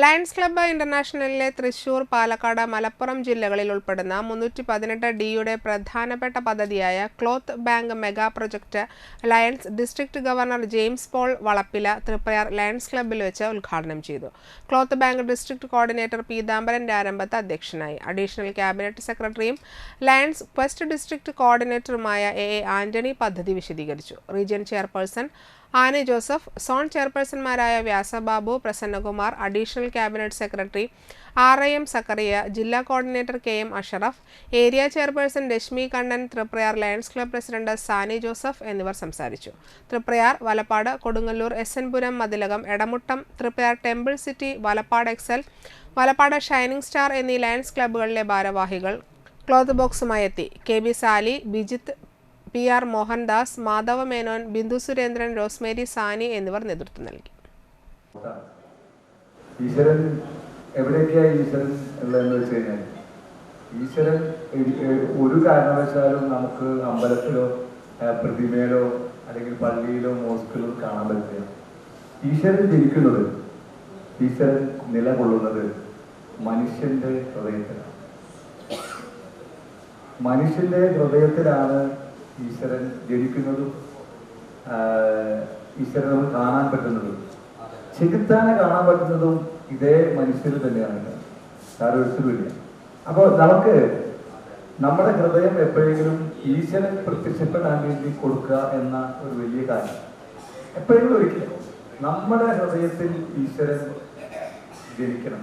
Lions Club ഇന്റർനാഷണലിലെ തൃശൂർ പാലക്കാട് മലപ്പുറം ജില്ലകളിൽ ഉൾപ്പെടുന്ന മുന്നൂറ്റി പതിനെട്ട് ഡിയുടെ പ്രധാനപ്പെട്ട പദ്ധതിയായ cloth bank mega project Lions district governor James Paul Valappila Triprayar Lions ക്ലബ്ബിൽ വെച്ച് ഉദ്ഘാടനം ചെയ്തു. ക്ലോത്ത് ബാങ്ക് ഡിസ്ട്രിക്ട് കോർഡിനേറ്റർ പീതാംബരന്റെ ആരംഭത്ത് അധ്യക്ഷനായി. അഡീഷണൽ ക്യാബിനറ്റ് സെക്രട്ടറിയും ലയൺസ് വെസ്റ്റ് ഡിസ്ട്രിക്ട് കോർഡിനേറ്ററുമായ എ എ ആന്റണി പദ്ധതി വിശദീകരിച്ചു. Region chairperson Annie Joseph zone ചെയർപേഴ്സൺമാരായ Vyasababu Prasannakumar additional cabinet secretary R I M Zacharia ജില്ലാ coordinator K M Ashraf area chairperson Rashmi Kannan Triprayar Lions Club president Sani Joseph എന്നിവർ സംസാരിച്ചു. Triprayar Valappad Kodungallur S N Puram Mathilakam Edamuttam Triprayar temple city Valappad Excel Valappad shining star എന്നീ lions ക്ലബ്ബുകളിലെ ഭാരവാഹികൾ cloth ബോക്സുമായി എത്തി. K B Sali Bijith P R Mohandas Madhava Menon Bindu Surendran Rosemary Sani എന്നിവർ നേതൃത്വം നൽകി. ഈശ്വരൻ എവിടെയൊക്കെയാണ് ഈശ്വരൻ ഉള്ളതെന്ന് വെച്ച് കഴിഞ്ഞാൽ ഈശ്വരൻ ഒരു കാരണവശാലും നമുക്ക് അമ്പലത്തിലോ പ്രതിമയിലോ അല്ലെങ്കിൽ പള്ളിയിലോ മോസ്കിലോ കാണാൻ പറ്റില്ല. ഈശ്വരൻ ജനിക്കുന്നത് ഈശ്വരൻ നിലകൊള്ളുന്നത് മനുഷ്യന്റെ ഹൃദയത്തിലാണ്. മനുഷ്യന്റെ ഹൃദയത്തിലാണ് ഈശ്വരൻ ജനിക്കുന്നതും ഈശ്വരൻ നമുക്ക് കാണാൻ പറ്റുന്നതും. ചെകുത്താനെ കാണാൻ പറ്റുന്നതും ഇതേ മനുഷ്യർ തന്നെയാണ്. ഒരിക്കലുമില്ല. അപ്പോൾ നമുക്ക് നമ്മുടെ ഹൃദയം എപ്പോഴെങ്കിലും ഈശ്വരൻ പ്രത്യക്ഷപ്പെടാൻ വേണ്ടി കൊടുക്കുക എന്ന ഒരു വലിയ കാര്യം. എപ്പോഴെങ്കിലും ഒരിക്കലും നമ്മുടെ ഹൃദയത്തിൽ ഈശ്വരൻ ജനിക്കണം.